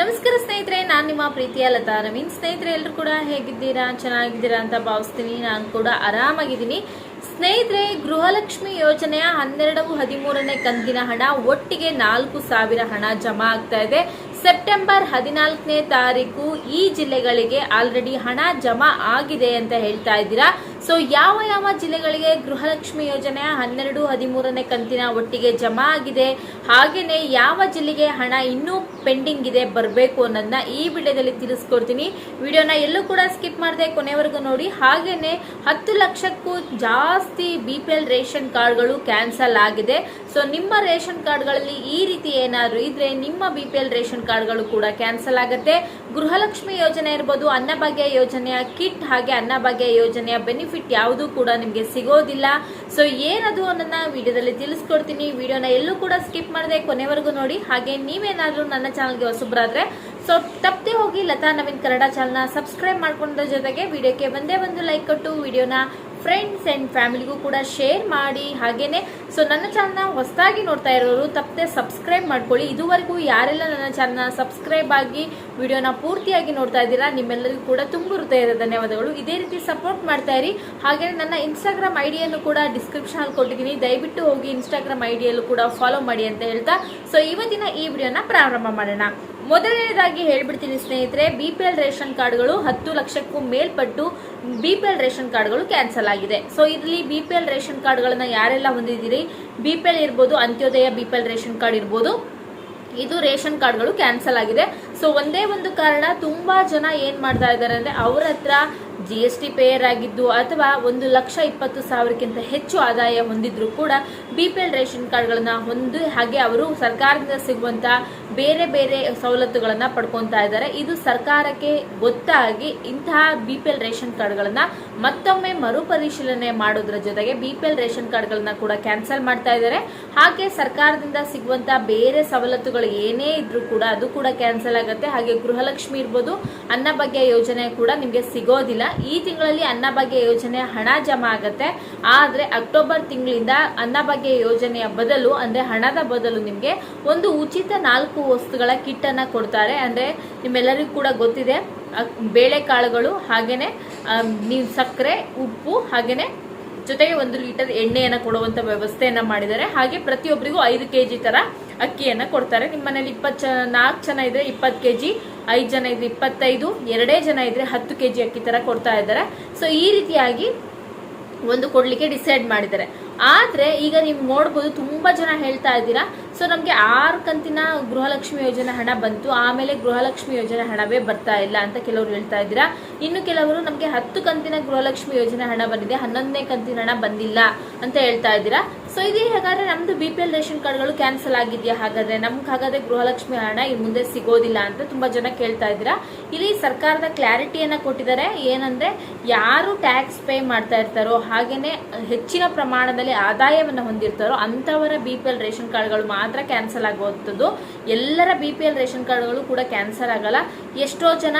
ನಮಸ್ಕಾರ ಸ್ನೇಹಿತರೆ, ನಾನು ನಿಮ್ಮ ಪ್ರೀತಿಯ ಲತಾ ರವೀನ್ ಸ್ನೇಹಿತರೆ ಎಲ್ಲರೂ ಕೂಡ ಹೇಗಿದ್ದೀರಾ? ಚೆನ್ನಾಗಿದ್ದೀರಾ ಅಂತ ಭಾವಿಸ್ತೀನಿ. ನಾನು ಕೂಡ ಆರಾಮಾಗಿದ್ದೀನಿ. ಸ್ನೇಹಿತರೆ, ಗೃಹಲಕ್ಷ್ಮಿ ಯೋಜನೆಯ ಹನ್ನೆರಡು ಹದಿಮೂರನೇ ಕಂತಿನ ಹಣ, ಒಟ್ಟಿಗೆ ನಾಲ್ಕು ಸಾವಿರ ಹಣ ಜಮಾ ಆಗ್ತಾ ಇದೆ. ಸೆಪ್ಟೆಂಬರ್ ಹದಿನಾಲ್ಕನೇ ತಾರೀಕು ಈ ಜಿಲ್ಲೆಗಳಿಗೆ ಆಲ್ರೆಡಿ ಹಣ ಜಮಾ ಆಗಿದೆ ಅಂತ ಹೇಳ್ತಾ ಇದ್ದೀರಾ. ಸೊ ಯಾವ ಯಾವ ಜಿಲ್ಲೆಗಳಿಗೆ ಗೃಹಲಕ್ಷ್ಮಿ ಯೋಜನೆ ಹನ್ನೆರಡು, ಹದಿಮೂರನೇ ಕಂತಿನ ಒಟ್ಟಿಗೆ ಜಮಾ ಆಗಿದೆ? ಹಾಗೆಯೇ ಯಾವ ಜಿಲ್ಲೆಗೆ ಹಣ ಇನ್ನೂ ಪೆಂಡಿಂಗ್ ಇದೆ, ಬರಬೇಕು ಅನ್ನೋದನ್ನ ಈ ವಿಡಿಯೋದಲ್ಲಿ ತಿಳಿಸ್ಕೊಡ್ತೀನಿ. ವಿಡಿಯೋನ ಎಲ್ಲೂ ಕೂಡ ಸ್ಕಿಪ್ ಮಾಡದೆ ಕೊನೆವರೆಗೂ ನೋಡಿ. ಹಾಗೆಯೇ ಹತ್ತು ಲಕ್ಷಕ್ಕೂ ಜಾಸ್ತಿ ಬಿ ಪಿ ಎಲ್ ರೇಷನ್ ಕಾರ್ಡ್ಗಳು ಕ್ಯಾನ್ಸಲ್ ಆಗಿದೆ. ಸೊ ನಿಮ್ಮ ರೇಷನ್ ಕಾರ್ಡ್ಗಳಲ್ಲಿ ಈ ರೀತಿ ಏನಾದರೂ ಇದ್ರೆ ನಿಮ್ಮ ಬಿ ಪಿ ಎಲ್ ರೇಷನ್ ಕಾರ್ಡ್ಗಳು ಕೂಡ ಕ್ಯಾನ್ಸಲ್ ಆಗುತ್ತೆ. ಗೃಹಲಕ್ಷ್ಮಿ ಯೋಜನೆ ಇರ್ಬೋದು, ಅನ್ನಭಾಗ್ಯ ಯೋಜನೆಯ ಕಿಟ್ ಹಾಗೆ ಅನ್ನಭಾಗ್ಯ ಯೋಜನೆಯ ಬೆನಿಫಿಟ್ ಯಾವುದೂ ಕೂಡ ನಿಮಗೆ ಸಿಗೋದಿಲ್ಲ. ಸೊ ಏನದು ಅನ್ನೋದನ್ನ ವಿಡಿಯೋದಲ್ಲಿ ತಿಳಿಸ್ಕೊಡ್ತೀನಿ. ವಿಡಿಯೋನ ಎಲ್ಲೂ ಕೂಡ ಸ್ಕಿಪ್ ಮಾಡದೆ ಕೊನೆವರೆಗೂ ನೋಡಿ. ಹಾಗೆ ನೀವೇನಾದ್ರೂ ನನ್ನ ಚಾನಲ್ಗೆ ಹೊಸಬ್ರಾದ್ರೆ, ಸೊ, ತಪ್ಪದೆ ಹೋಗಿ ಲತಾ ನವೀನ್ ಕನ್ನಡ ಚಾನಲ್ನ ಸಬ್ಸ್ಕ್ರೈಬ್ ಮಾಡ್ಕೊಂಡ್ರ ಜೊತೆಗೆ ವಿಡಿಯೋಕ್ಕೆ ಒಂದೇ ಒಂದು ಲೈಕ್ ಕೊಟ್ಟು ವಿಡಿಯೋನ ಫ್ರೆಂಡ್ಸ್ ಆ್ಯಂಡ್ ಫ್ಯಾಮಿಲಿಗೂ ಕೂಡ ಶೇರ್ ಮಾಡಿ, ಹಾಗೇನೆ ಸೊ ನನ್ನ ಚಾನಲ್ನ ಹೊಸದಾಗಿ ನೋಡ್ತಾ ಇರೋರು, ತಪ್ಪದೆ ಸಬ್ಸ್ಕ್ರೈಬ್ ಮಾಡ್ಕೊಳ್ಳಿ. ಇದುವರೆಗೂ ಯಾರೆಲ್ಲ ನನ್ನ ಚಾನಲ್ನ ಸಬ್ಸ್ಕ್ರೈಬ್ ಆಗಿ ವಿಡಿಯೋನ ಪೂರ್ತಿಯಾಗಿ ನೋಡ್ತಾ ಇದ್ದೀರಾ, ನಿಮ್ಮೆಲ್ಲರಿಗೂ ಕೂಡ ತುಂಬ ಹೃದಯದ ಧನ್ಯವಾದಗಳು. ಇದೇ ರೀತಿ ಸಪೋರ್ಟ್ ಮಾಡ್ತಾ ಇರಿ. ಹಾಗೇ ನನ್ನ ಇನ್ಸ್ಟಾಗ್ರಾಮ್ ಐಡಿಯನ್ನು ಕೂಡ ಡಿಸ್ಕ್ರಿಪ್ಷನ್ ಅಲ್ಲಿ ಕೊಟ್ಟಿದ್ದೀನಿ. ದಯವಿಟ್ಟು ಹೋಗಿ ಇನ್ಸ್ಟಾಗ್ರಾಮ್ ಐಡಿಯಲ್ಲೂ ಕೂಡ ಫಾಲೋ ಮಾಡಿ ಅಂತ ಹೇಳ್ತಾ ಸೊ ಇವತ್ತಿನ ಈ ವಿಡಿಯೋನ ಪ್ರಾರಂಭ ಮಾಡೋಣ. ಮೊದಲನೇದಾಗಿ ಹೇಳ್ಬಿಡ್ತೀನಿ ಸ್ನೇಹಿತರೆ ಬಿ ಪಿ ಎಲ್ ರೇಷನ್ ಕಾರ್ಡ್ಗಳು ಹತ್ತು ಲಕ್ಷಕ್ಕೂ ಮೇಲ್ಪಟ್ಟು ಬಿ ಪಿ ಎಲ್ ರೇಷನ್ ಕಾರ್ಡ್ಗಳು ಕ್ಯಾನ್ಸಲ್ ಆಗಿದೆ. ಸೊ ಇಲ್ಲಿ ಬಿ ಪಿ ಎಲ್ ರೇಷನ್ ಕಾರ್ಡ್ಗಳನ್ನ ಯಾರೆಲ್ಲ ಹೊಂದಿದ್ದೀರಿ? ಬಿ ಪಿ ಎಲ್ ಇರ್ಬೋದು, Antyodaya B P L ration card ಇರ್ಬೋದು. ಇದು ರೇಷನ್ ಕಾರ್ಡ್ಗಳು ಕ್ಯಾನ್ಸಲ್ ಆಗಿದೆ. ಸೊ ಒಂದೇ ಒಂದು ಕಾರಣ, ತುಂಬಾ ಜನ ಏನ್ ಮಾಡ್ತಾ ಇದ್ದಾರೆ ಅಂದ್ರೆ ಅವ್ರ ಹತ್ರ ಜಿ ಎಸ್ ಟಿ ಪೇಯರ್ ಆಗಿದ್ದು ಅಥವಾ ಒಂದು ಲಕ್ಷ ಇಪ್ಪತ್ತು ಸಾವಿರಕ್ಕಿಂತ ಹೆಚ್ಚು ಆದಾಯ ಹೊಂದಿದ್ರು ಕೂಡ ಬಿ ಪಿ ಎಲ್ ರೇಷನ್ ಕಾರ್ಡ್ಗಳನ್ನು ಹೊಂದಿ ಹಾಗೆ ಅವರು ಸರ್ಕಾರದಿಂದ ಸಿಗುವಂತಹ ಬೇರೆ ಬೇರೆ ಸವಲತ್ತುಗಳನ್ನ ಪಡ್ಕೊತಾ ಇದ್ದಾರೆ. ಇದು ಸರ್ಕಾರಕ್ಕೆ ಗೊತ್ತಾಗಿ ಇಂತಹ ಬಿ ಪಿ ಎಲ್ ರೇಷನ್ ಕಾರ್ಡ್ಗಳನ್ನು ಮತ್ತೊಮ್ಮೆ ಮರುಪರಿಶೀಲನೆ ಮಾಡೋದ್ರ ಜೊತೆಗೆ ಬಿ ಪಿ ಎಲ್ ರೇಷನ್ ಕಾರ್ಡ್ಗಳನ್ನ ಕೂಡ ಕ್ಯಾನ್ಸಲ್ ಮಾಡ್ತಾ ಇದ್ದಾರೆ. ಹಾಗೆ ಸರ್ಕಾರದಿಂದ ಸಿಗುವಂತ ಬೇರೆ ಸವಲತ್ತುಗಳು ಏನೇ ಇದ್ರೂ ಕೂಡ ಅದು ಕೂಡ ಕ್ಯಾನ್ಸಲ್ ಆಗುತ್ತೆ. ಹಾಗೆ ಗೃಹಲಕ್ಷ್ಮಿ ಇರ್ಬೋದು ಅನ್ನಭಾಗ್ಯ ಯೋಜನೆ ಕೂಡ ನಿಮಗೆ ಸಿಗೋದಿಲ್ಲ. ಈ ತಿಂಗಳಲ್ಲಿ ಅನ್ನಭಾಗ್ಯ ಯೋಜನೆ ಹಣ ಜಮಾ ಆಗುತ್ತೆ. ಆದರೆ ಅಕ್ಟೋಬರ್ ತಿಂಗಳಿಂದ ಅನ್ನಭಾಗ್ಯ ಯೋಜನೆಯ ಬದಲು, ಅಂದ್ರೆ ಹಣದ ಬದಲು ನಿಮಗೆ ಒಂದು ಉಚಿತ ನಾಲ್ಕು ವಸ್ತುಗಳ ಕಿಟ್ ಅನ್ನ ಕೊಡ್ತಾರೆ. ಅಂದ್ರೆ ನಿಮ್ಮೆಲ್ಲರಿಗೂ ಕೂಡ ಗೊತ್ತಿದೆ ಬೇಳೆಕಾಳುಗಳು, ಹಾಗೇನೆ ನೀವು ಸಕ್ಕರೆ, ಉಪ್ಪು, ಹಾಗೇನೆ ಜೊತೆಗೆ ಒಂದು ಲೀಟರ್ ಎಣ್ಣೆಯನ್ನು ಕೊಡುವಂತ ವ್ಯವಸ್ಥೆಯನ್ನ ಮಾಡಿದ್ದಾರೆ. ಹಾಗೆ ಪ್ರತಿಯೊಬ್ಬರಿಗೂ ಐದು ಕೆಜಿ ತರ ಅಕ್ಕಿಯನ್ನ ಕೊಡ್ತಾರೆ. ನಿಮ್ಮ ಮನೇಲಿ ಇಪ್ಪತ್ತು ಜನ ನಾಲ್ಕು ಜನ ಇದ್ರೆ ಇಪ್ಪತ್ತು ಕೆಜಿ, ಐದು ಜನ ಇದ್ರೆ ಇಪ್ಪತ್ತೈದು, ಎರಡೇ ಜನ ಇದ್ರೆ ಹತ್ತು ಕೆಜಿ ಅಕ್ಕಿ ತರ ಕೊಡ್ತಾ ಇದ್ದಾರೆ. ಸೊ ಈ ರೀತಿಯಾಗಿ ಒಂದು ಕೊಡ್ಲಿಕ್ಕೆ ಡಿಸೈಡ್ ಮಾಡಿದ್ದಾರೆ. ಆದ್ರೆ ಈಗ ನೀವು ನೋಡ್ಬೋದು ತುಂಬಾ ಜನ ಹೇಳ್ತಾ ಇದ್ದೀರಾ. ಸೊ ನಮ್ಗೆ ಆರು ಕಂತಿನ ಗೃಹಲಕ್ಷ್ಮಿ ಯೋಜನೆ ಹಣ ಬಂತು. ಆಮೇಲೆ ಗೃಹಲಕ್ಷ್ಮಿ ಯೋಜನೆ ಹಣವೇ ಬರ್ತಾ ಇಲ್ಲ ಅಂತ ಕೆಲವರು ಹೇಳ್ತಾ ಇದ್ದೀರಾ. ಇನ್ನು ಕೆಲವರು ನಮ್ಗೆ ಹತ್ತು ಕಂತಿನ ಗೃಹಲಕ್ಷ್ಮಿ ಯೋಜನೆ ಹಣ ಬಂದಿದೆ, ಹನ್ನೊಂದನೇ ಕಂತಿನ ಹಣ ಬಂದಿಲ್ಲ ಅಂತ ಹೇಳ್ತಾ ಇದ್ದೀರಾ. ಸೊ ಇದು ಹಾಗಾದ್ರೆ ನಮ್ದು ಬಿ ಪಿ ಎಲ್ ರೇಷನ್ ಕಾರ್ಡ್ಗಳು ಕ್ಯಾನ್ಸಲ್ ಆಗಿದೆಯಾ? ಹಾಗಾದ್ರೆ ನಮ್ಗೆ ಹಾಗಾದ್ರೆ ಗೃಹಲಕ್ಷ್ಮಿ ಹಣ ಈ ಮುಂದೆ ಸಿಗೋದಿಲ್ಲ ಅಂತ ತುಂಬಾ ಜನ ಕೇಳ್ತಾ ಇದ್ದೀರಾ. ಇಲ್ಲಿ ಸರ್ಕಾರದ ಕ್ಲಾರಿಟಿಯನ್ನ ಕೊಟ್ಟಿದ್ದಾರೆ. ಏನಂದ್ರೆ ಯಾರು ಟ್ಯಾಕ್ಸ್ ಪೇ ಮಾಡ್ತಾ ಇರ್ತಾರೋ, ಹಾಗೇನೆ ಹೆಚ್ಚಿನ ಪ್ರಮಾಣದಲ್ಲಿ ಆದಾಯವನ್ನು ಹೊಂದಿರ್ತಾರೋ ಅಂತವರ ಬಿ ಪಿ ಎಲ್ ರೇಷನ್ ಕಾರ್ಡ್ಗಳು ಮಾತ್ರ ಕ್ಯಾನ್ಸಲ್ ಆಗುವಂಥದ್ದು. ಎಲ್ಲರ ಬಿ ಪಿ ಎಲ್ ರೇಷನ್ ಕಾರ್ಡ್ಗಳು ಕೂಡ ಕ್ಯಾನ್ಸಲ್ ಆಗಲ್ಲ. ಎಷ್ಟೋ ಜನ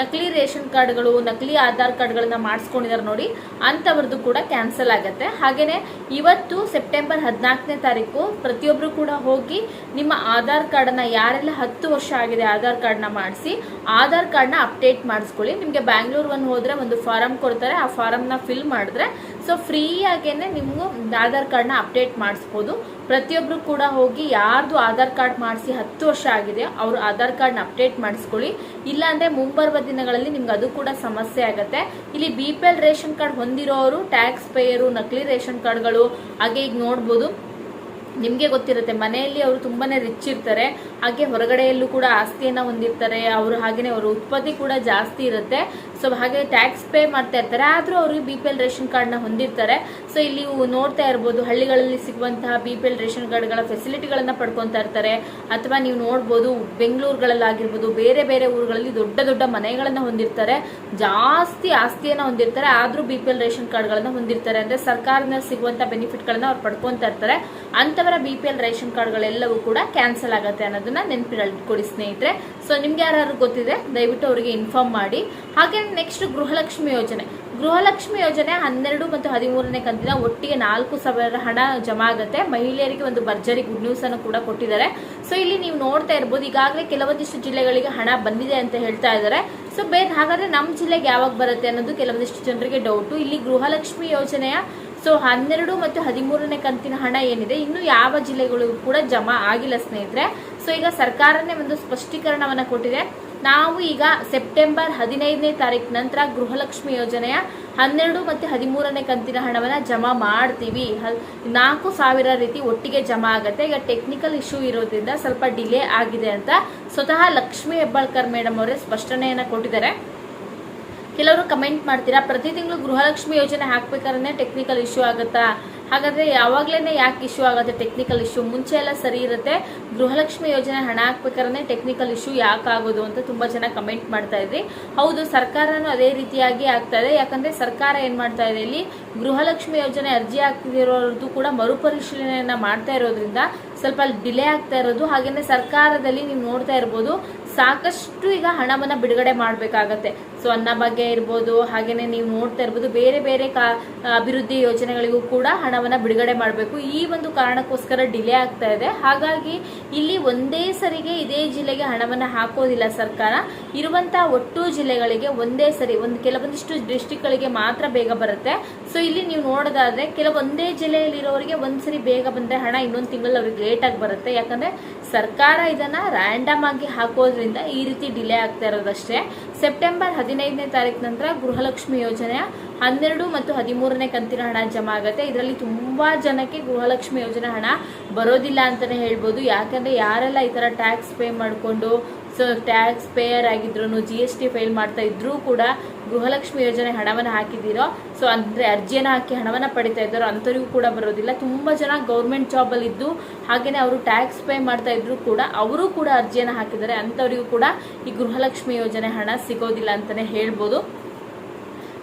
ನಕಲಿ ರೇಷನ್ ಕಾರ್ಡ್ಗಳು, ನಕಲಿ ಆಧಾರ್ ಕಾರ್ಡ್ಗಳನ್ನು ಮಾಡಿಸ್ಕೊಂಡಿದ್ದಾರೆ ನೋಡಿ, ಅಂಥವ್ರದ್ದು ಕೂಡ ಕ್ಯಾನ್ಸಲ್ ಆಗುತ್ತೆ. ಹಾಗೇನೆ ಇವತ್ತು ಸೆಪ್ಟೆಂಬರ್ ಹದಿನಾಲ್ಕನೇ ತಾರೀಕು ಪ್ರತಿಯೊಬ್ಬರು ಕೂಡ ಹೋಗಿ ನಿಮ್ಮ ಆಧಾರ್ ಕಾರ್ಡನ್ನ ಯಾರೆಲ್ಲ ಹತ್ತು ವರ್ಷ ಆಗಿದೆ ಆಧಾರ್ ಕಾರ್ಡ್ನ ಮಾಡಿಸಿ, ಆಧಾರ್ ಕಾರ್ಡ್ನ ಅಪ್ಡೇಟ್ ಮಾಡಿಸ್ಕೊಳ್ಳಿ. ನಿಮಗೆ ಬ್ಯಾಂಗ್ಳೂರ್ ಒಂದು ಹೋದ್ರೆ ಒಂದು ಫಾರಂ ಕೊಡ್ತಾರೆ. ಆ ಫಾರಮ್ನ ಫಿಲ್ ಮಾಡಿದ್ರೆ ಸೊ ಫ್ರೀ ಆಗೇನೆ ನಿಮ್ಗೂ ಆಧಾರ್ ಕಾರ್ಡ್ನ ಅಪ್ಡೇಟ್ ಮಾಡಿಸ್ಬೋದು ಪ್ರತಿಯೊಬ್ಬರು ಕೂಡ ಹೋಗಿ ಯಾರ್ದು ಆಧಾರ್ ಕಾರ್ಡ್ ಮಾಡಿಸಿ ಹತ್ತು ವರ್ಷ ಆಗಿದೆ ಅವರು ಆಧಾರ್ ಕಾರ್ಡ್ನ ಅಪ್ಡೇಟ್ ಮಾಡಿಸ್ಕೊಳ್ಳಿ ಇಲ್ಲಾಂದ್ರೆ ಮುಂಬರುವ ದಿನಗಳಲ್ಲಿ ನಿಮ್ಗೆ ಅದು ಕೂಡ ಸಮಸ್ಯೆ ಆಗುತ್ತೆ ಇಲ್ಲಿ B P L ration card ಹೊಂದಿರೋರು tax payer ನಕಲಿ ರೇಷನ್ ಕಾರ್ಡ್ಗಳು ಹಾಗೆ ಈಗ ನೋಡ್ಬೋದು ನಿಮಗೆ ಗೊತ್ತಿರುತ್ತೆ ಮನೆಯಲ್ಲಿ ಅವರು ತುಂಬಾ ರಿಚ್ ಇರ್ತಾರೆ ಹಾಗೆ ಹೊರಗಡೆಯಲ್ಲೂ ಕೂಡ ಆಸ್ತಿಯನ್ನು ಹೊಂದಿರ್ತಾರೆ ಅವರು ಹಾಗೆಯೇ ಅವರ ಉತ್ಪತ್ತಿ ಕೂಡ ಜಾಸ್ತಿ ಇರುತ್ತೆ ಸೊ ಹಾಗೆ ಟ್ಯಾಕ್ಸ್ ಪೇ ಮಾಡ್ತಾ ಇರ್ತಾರೆ. ಆದರೂ ಅವ್ರಿಗೆ ಬಿ ಪಿ ಎಲ್ ರೇಷನ್ ಕಾರ್ಡ್ನ ಹೊಂದಿರ್ತಾರೆ. ಸೊ ಇಲ್ಲಿ ನೋಡ್ತಾ ಇರ್ಬೋದು. ಹಳ್ಳಿಗಳಲ್ಲಿ ಸಿಗುವಂತಹ ಬಿ ಪಿ ಎಲ್ ರೇಷನ್ ಕಾರ್ಡ್ಗಳ ಫೆಸಿಲಿಟಿಗಳನ್ನು ಪಡ್ಕೊತಾ ಇರ್ತಾರೆ. ಅಥವಾ ನೀವು ನೋಡ್ಬೋದು ಬೆಂಗಳೂರುಗಳಲ್ಲಾಗಿರ್ಬೋದು ಬೇರೆ ಬೇರೆ ಊರುಗಳಲ್ಲಿ ದೊಡ್ಡ ದೊಡ್ಡ ಮನೆಗಳನ್ನು ಹೊಂದಿರ್ತಾರೆ. ಜಾಸ್ತಿ ಆಸ್ತಿಯನ್ನ ಹೊಂದಿರ್ತಾರೆ. ಆದರೂ ಬಿ ಪಿ ಎಲ್ ರೇಷನ್ ಕಾರ್ಡ್ಗಳನ್ನು ಹೊಂದಿರ್ತಾರೆ. ಅಂದ್ರೆ ಸರ್ಕಾರದಿಂದ ಸಿಗುವಂತ ಬೆನಿಫಿಟ್ಗಳನ್ನು ಅವ್ರು ಪಡ್ಕೊಂತಾ ಇರ್ತಾರೆ. ಅಂತವರ ಬಿ ಪಿ ಎಲ್ ರೇಷನ್ ಕಾರ್ಡ್ಗಳೆಲ್ಲವೂ ಕೂಡ ಕ್ಯಾನ್ಸಲ್ ಆಗುತ್ತೆ ಅನ್ನೋದನ್ನ ನೆನಪಿಟ್ಕೊಡಿ ಸ್ನೇಹಿತರೆ. ಸೊ ನಿಮ್ಗೆ ಯಾರು ಗೊತ್ತಿದೆ, ದಯವಿಟ್ಟು ಅವರಿಗೆ ಇನ್ಫಾರ್ಮ್ ಮಾಡಿ. ಹಾಗೆ ನೆಕ್ಸ್ಟ್ ಗೃಹಲಕ್ಷ್ಮಿ ಯೋಜನೆ. ಗೃಹಲಕ್ಷ್ಮಿ ಯೋಜನೆ ಹನ್ನೆರಡು ಮತ್ತು ಹದಿಮೂರನೇ ಕಂತಿನ ಒಟ್ಟಿಗೆ ನಾಲ್ಕು ಸಾವಿರ ಹಣ ಜಮಾ ಆಗುತ್ತೆ. ಮಹಿಳೆಯರಿಗೆ ಒಂದು ಭರ್ಜರಿ ಗುಡ್ ನ್ಯೂಸ್ ಅನ್ನು ಕೂಡ ಕೊಟ್ಟಿದ್ದಾರೆ. ಸೊ ಇಲ್ಲಿ ನೀವು ನೋಡ್ತಾ ಇರ್ಬೋದು, ಈಗಾಗಲೇ ಕೆಲವೊಂದಿಷ್ಟು ಜಿಲ್ಲೆಗಳಿಗೆ ಹಣ ಬಂದಿದೆ ಅಂತ ಹೇಳ್ತಾ ಇದ್ದಾರೆ. ಸೊ ಬೇರೆ ಹಾಗಾದ್ರೆ ನಮ್ಮ ಜಿಲ್ಲೆಗೆ ಯಾವಾಗ ಬರುತ್ತೆ ಅನ್ನೋದು ಕೆಲವೊಂದಿಷ್ಟು ಜನರಿಗೆ ಡೌಟು ಇಲ್ಲಿ ಗೃಹಲಕ್ಷ್ಮಿ ಯೋಜನೆಯ ಸೊ ಹನ್ನೆರಡು ಮತ್ತು ಹದಿಮೂರನೇ ಕಂತಿನ ಹಣ ಏನಿದೆ, ಇನ್ನು ಯಾವ ಜಿಲ್ಲೆಗಳು ಕೂಡ ಜಮಾ ಆಗಿಲ್ಲ ಸ್ನೇಹಿತರೆ. ಸೊ ಈಗ ಸರ್ಕಾರನೇ ಒಂದು ಸ್ಪಷ್ಟೀಕರಣವನ್ನು ಕೊಟ್ಟಿದೆ. ನಾವು ಈಗ ಸೆಪ್ಟೆಂಬರ್ ಹದಿನೈದನೇ ತಾರೀಕು ನಂತರ ಗೃಹಲಕ್ಷ್ಮಿ ಯೋಜನೆಯ ಹನ್ನೆರಡು ಮತ್ತು ಹದಿಮೂರನೇ ಕಂತಿನ ಹಣವನ್ನು ಜಮಾ ಮಾಡ್ತೀವಿ. ನಾಲ್ಕು ಸಾವಿರ ರೀತಿ ಒಟ್ಟಿಗೆ ಜಮಾ ಆಗುತ್ತೆ. ಈಗ ಟೆಕ್ನಿಕಲ್ ಇಶ್ಯೂ ಇರೋದ್ರಿಂದ ಸ್ವಲ್ಪ ಡಿಲೇ ಆಗಿದೆ ಅಂತ ಸ್ವತಃ ಲಕ್ಷ್ಮಿ ಹೆಬ್ಬಾಳ್ಕರ್ ಮೇಡಮ್ ಅವರೇ ಸ್ಪಷ್ಟನೆಯನ್ನು ಕೊಟ್ಟಿದ್ದಾರೆ. ಕೆಲವರು ಕಮೆಂಟ್ ಮಾಡ್ತೀರಾ? ಪ್ರತಿ ತಿಂಗಳು ಗೃಹಲಕ್ಷ್ಮಿ ಯೋಜನೆ ಹಾಕ್ಬೇಕಾದ್ರೆ ಟೆಕ್ನಿಕಲ್ ಇಶ್ಯೂ ಆಗುತ್ತಾ? ಹಾಗಾದ್ರೆ ಯಾವಾಗಲೇ ಯಾಕೆ ಇಶ್ಯೂ ಆಗುತ್ತೆ ಟೆಕ್ನಿಕಲ್ ಇಶ್ಯೂ ಮುಂಚೆ ಎಲ್ಲ ಸರಿ ಇರುತ್ತೆ. ಗೃಹಲಕ್ಷ್ಮಿ ಯೋಜನೆ ಹಣ ಹಾಕ್ಬೇಕಾದ್ರೆ ಟೆಕ್ನಿಕಲ್ ಇಶ್ಯೂ ಯಾಕೆ ಆಗೋದು ಅಂತ ತುಂಬಾ ಜನ ಕಮೆಂಟ್ ಮಾಡ್ತಾ ಇದ್ರಿ. ಹೌದು, ಸರ್ಕಾರನೂ ಅದೇ ರೀತಿಯಾಗಿ ಆಗ್ತಾ ಇದೆ. ಯಾಕಂದ್ರೆ ಸರ್ಕಾರ ಏನ್ ಮಾಡ್ತಾ ಇದೆ ಇಲ್ಲಿ? ಗೃಹಲಕ್ಷ್ಮಿ ಯೋಜನೆ ಅರ್ಜಿ ಹಾಕ್ತಿರೋದು ಕೂಡ ಮರುಪರಿಶೀಲನೆಯನ್ನ ಮಾಡ್ತಾ ಇರೋದ್ರಿಂದ ಸ್ವಲ್ಪ ಡಿಲೇ ಆಗ್ತಾ ಇರೋದು. ಹಾಗೇನೆ ಸರ್ಕಾರದಲ್ಲಿ ನೀವು ನೋಡ್ತಾ ಇರ್ಬೋದು, ಸಾಕಷ್ಟು ಈಗ ಹಣವನ್ನ ಬಿಡುಗಡೆ ಮಾಡ್ಬೇಕಾಗತ್ತೆ. ಸೊ ಅನ್ನ ಬಗ್ಗೆ ಇರ್ಬೋದು, ಹಾಗೇನೆ ನೀವು ನೋಡ್ತಾ ಇರ್ಬೋದು, ಬೇರೆ ಬೇರೆ ಅಭಿವೃದ್ಧಿ ಯೋಜನೆಗಳಿಗೂ ಕೂಡ ಹಣವನ್ನ ಬಿಡುಗಡೆ ಮಾಡಬೇಕು. ಈ ಒಂದು ಕಾರಣಕ್ಕೋಸ್ಕರ ಡಿಲೇ ಆಗ್ತಾ ಇದೆ. ಹಾಗಾಗಿ ಇಲ್ಲಿ ಒಂದೇ ಸರಿಗೆ ಇದೇ ಜಿಲ್ಲೆಗೆ ಹಣವನ್ನು ಹಾಕೋದಿಲ್ಲ ಸರ್ಕಾರ. ಇರುವಂತಹ ಒಟ್ಟು ಜಿಲ್ಲೆಗಳಿಗೆ ಒಂದೇ ಸರಿ, ಒಂದು ಕೆಲವೊಂದಿಷ್ಟು ಡಿಸ್ಟಿಕ್ಗಳಿಗೆ ಮಾತ್ರ ಬೇಗ ಬರುತ್ತೆ. ಸೊ ಇಲ್ಲಿ ನೀವು ನೋಡೋದಾದ್ರೆ ಕೆಲವೊಂದೇ ಜಿಲ್ಲೆಯಲ್ಲಿರೋರಿಗೆ ಒಂದ್ಸರಿ ಬೇಗ ಬಂದ್ರೆ ಹಣ ಇನ್ನೊಂದು ತಿಂಗಳು ಅವ್ರಿಗೆ ಲೇಟ್ ಆಗಿ ಬರುತ್ತೆ. ಯಾಕಂದ್ರೆ ಸರ್ಕಾರ ಇದನ್ನ ರ್ಯಾಂಡಮ್ ಆಗಿ ಹಾಕೋದ್ರಿಂದ ಈ ರೀತಿ ಡಿಲೇ ಆಗ್ತಾ ಇರೋದಷ್ಟೇ. ಸೆಪ್ಟೆಂಬರ್ ಹದಿನೈದನೇ ತಾರೀಕು ನಂತರ ಗೃಹಲಕ್ಷ್ಮಿ ಯೋಜನೆಯ ಹನ್ನೆರಡು ಮತ್ತು ಹದಿಮೂರನೇ ಕಂತಿನ ಹಣ ಜಮಾ ಆಗುತ್ತೆ. ಇದರಲ್ಲಿ ತುಂಬಾ ಜನಕ್ಕೆ ಗೃಹಲಕ್ಷ್ಮಿ ಯೋಜನೆ ಹಣ ಬರೋದಿಲ್ಲ ಅಂತಾನೆ ಹೇಳ್ಬೋದು. ಯಾಕಂದ್ರೆ ಯಾರೆಲ್ಲ ಈ ತರ ಟ್ಯಾಕ್ಸ್ ಪೇ ಮಾಡಿಕೊಂಡು ಸೊ ಟ್ಯಾಕ್ಸ್ ಪೇಯರ್ ಆಗಿದ್ರು ಜಿ ಎಸ್ ಟಿ ಫೈಲ್ ಮಾಡ್ತಾ ಇದ್ರೂ ಕೂಡ ಗೃಹಲಕ್ಷ್ಮಿ ಯೋಜನೆ ಹಣವನ್ನು ಹಾಕಿದ್ದೀರೋ, ಸೊ ಅಂದರೆ ಅರ್ಜಿಯನ್ನು ಹಾಕಿ ಹಣವನ್ನು ಪಡಿತಾ ಇದ್ದಾರೋ ಅಂಥವ್ರಿಗೂ ಕೂಡ ಬರೋದಿಲ್ಲ. ತುಂಬ ಜನ ಗೌರ್ಮೆಂಟ್ ಜಾಬಲ್ಲಿ ಇದ್ದು ಹಾಗೆಯೇ ಅವರು ಟ್ಯಾಕ್ಸ್ ಪೇ ಮಾಡ್ತಾ ಇದ್ರು ಕೂಡ ಅವರು ಕೂಡ ಅರ್ಜಿಯನ್ನು ಹಾಕಿದ್ದಾರೆ ಅಂಥವರಿಗೂ ಕೂಡ ಈ ಗೃಹಲಕ್ಷ್ಮಿ ಯೋಜನೆ ಹಣ ಸಿಗೋದಿಲ್ಲ ಅಂತಲೇ ಹೇಳ್ಬೋದು.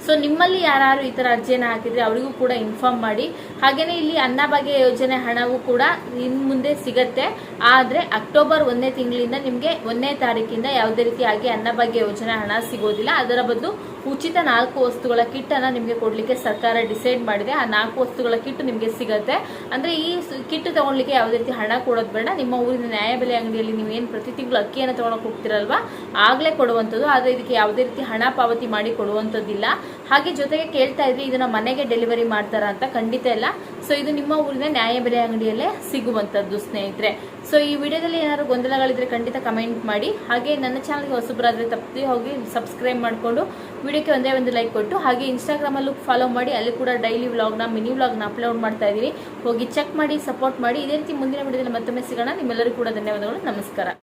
ಸೊ ನಿಮ್ಮಲ್ಲಿ ಯಾರು ಈ ತರ ಅರ್ಜಿಯನ್ನು ಹಾಕಿದ್ರೆ ಅವರಿಗೂ ಕೂಡ ಇನ್ಫಾರ್ಮ್ ಮಾಡಿ. ಹಾಗೆಯೇ ಇಲ್ಲಿ ಅನ್ನಭಾಗ್ಯ ಯೋಜನೆ ಹಣವು ಕೂಡ ಇನ್ ಮುಂದೆ ಸಿಗತ್ತೆ. ಆದ್ರೆ ಅಕ್ಟೋಬರ್ ಒಂದನೇ ತಿಂಗಳಿಂದ ನಿಮಗೆ ಒಂದನೇ ತಾರೀಕಿಂದ ಯಾವುದೇ ರೀತಿಯಾಗಿ ಅನ್ನಭಾಗ್ಯ ಯೋಜನೆ ಹಣ ಸಿಗೋದಿಲ್ಲ. ಅದರ ಬದಲು ಉಚಿತ ನಾಲ್ಕು ವಸ್ತುಗಳ ಕಿಟ್ಟನ್ನು ನಿಮಗೆ ಕೊಡಲಿಕ್ಕೆ ಸರ್ಕಾರ ಡಿಸೈಡ್ ಮಾಡಿದೆ. ಆ ನಾಲ್ಕು ವಸ್ತುಗಳ ಕಿಟ್ ನಿಮಗೆ ಸಿಗುತ್ತೆ. ಅಂದ್ರೆ ಈ ಕಿಟ್ ತಗೊಳ್ಳಿಕ್ಕೆ ಯಾವುದೇ ರೀತಿ ಹಣ ಕೊಡೋದು ಬೇಡ. ನಿಮ್ಮ ಊರಿನ ನ್ಯಾಯಬೆಲೆ ಅಂಗಡಿಯಲ್ಲಿ ನೀವು ಏನು ಪ್ರತಿ ತಿಂಗಳು ಅಕ್ಕಿಯನ್ನು ತಗೊಳಕ್ ಹೋಗ್ತಿರಲ್ವಾ? ಆಗ್ಲೇ ಕೊಡುವಂಥದ್ದು. ಆದರೆ ಇದಕ್ಕೆ ಯಾವುದೇ ರೀತಿ ಹಣ ಪಾವತಿ ಮಾಡಿ ಕೊಡುವಂಥದ್ದಿಲ್ಲ. ಹಾಗೆ ಜೊತೆಗೆ ಕೇಳ್ತಾ ಇದ್ರಿ ಇದನ್ನ ಮನೆಗೆ ಡೆಲಿವರಿ ಮಾಡ್ತಾರ ಅಂತ ಖಂಡಿತ ಇಲ್ಲ. ಸೊ ಇದು ನಿಮ್ಮ ಊರಿನ ನ್ಯಾಯಬೆಲೆ ಅಂಗಡಿಯಲ್ಲೇ ಸಿಗುವಂಥದ್ದು, ಸ್ನೇಹಿತರೆ. ಸೊ ಈ ವಿಡಿಯೋದಲ್ಲಿ ಏನಾದ್ರು ಗೊಂದಲಗಳಿದ್ರೆ ಖಂಡಿತ ಕಮೆಂಟ್ ಮಾಡಿ. ಹಾಗೆ ನನ್ನ ಚಾನಲ್ಗೆ ಹೊಸಬರಾದ್ರೆ ತಪ್ಪದೆ ಹೋಗಿ ಸಬ್ಸ್ಕ್ರೈಬ್ ಮಾಡಿಕೊಂಡು ವಿಡಿಯೋಕ್ಕೆ ಒಂದೇ ಒಂದು ಲೈಕ್ ಕೊಟ್ಟು, ಹಾಗೆ ಇನ್ಸ್ಟಾಗ್ರಾಮಲ್ಲೂ ಫಾಲೋ ಮಾಡಿ, ಅಲ್ಲಿ ಕೂಡ ಡೈಲಿ ವ್ಲಾಗ್ನ ಮಿನಿ ವ್ಲಾಗ್ನ ಅಪ್ಲೋಡ್ ಮಾಡ್ತಾ ಇದ್ದೀವಿ ಹೋಗಿ ಚೆಕ್ ಮಾಡಿ ಸಪೋರ್ಟ್ ಮಾಡಿ. ಇದೇ ರೀತಿ ಮುಂದಿನ ವಿಡಿಯೋದಲ್ಲಿ ಮತ್ತೊಮ್ಮೆ ಸಿಗೋಣ. ನಿಮ್ಮೆಲ್ಲರಿಗೂ ಕೂಡ ಧನ್ಯವಾದಗಳು. ನಮಸ್ಕಾರ.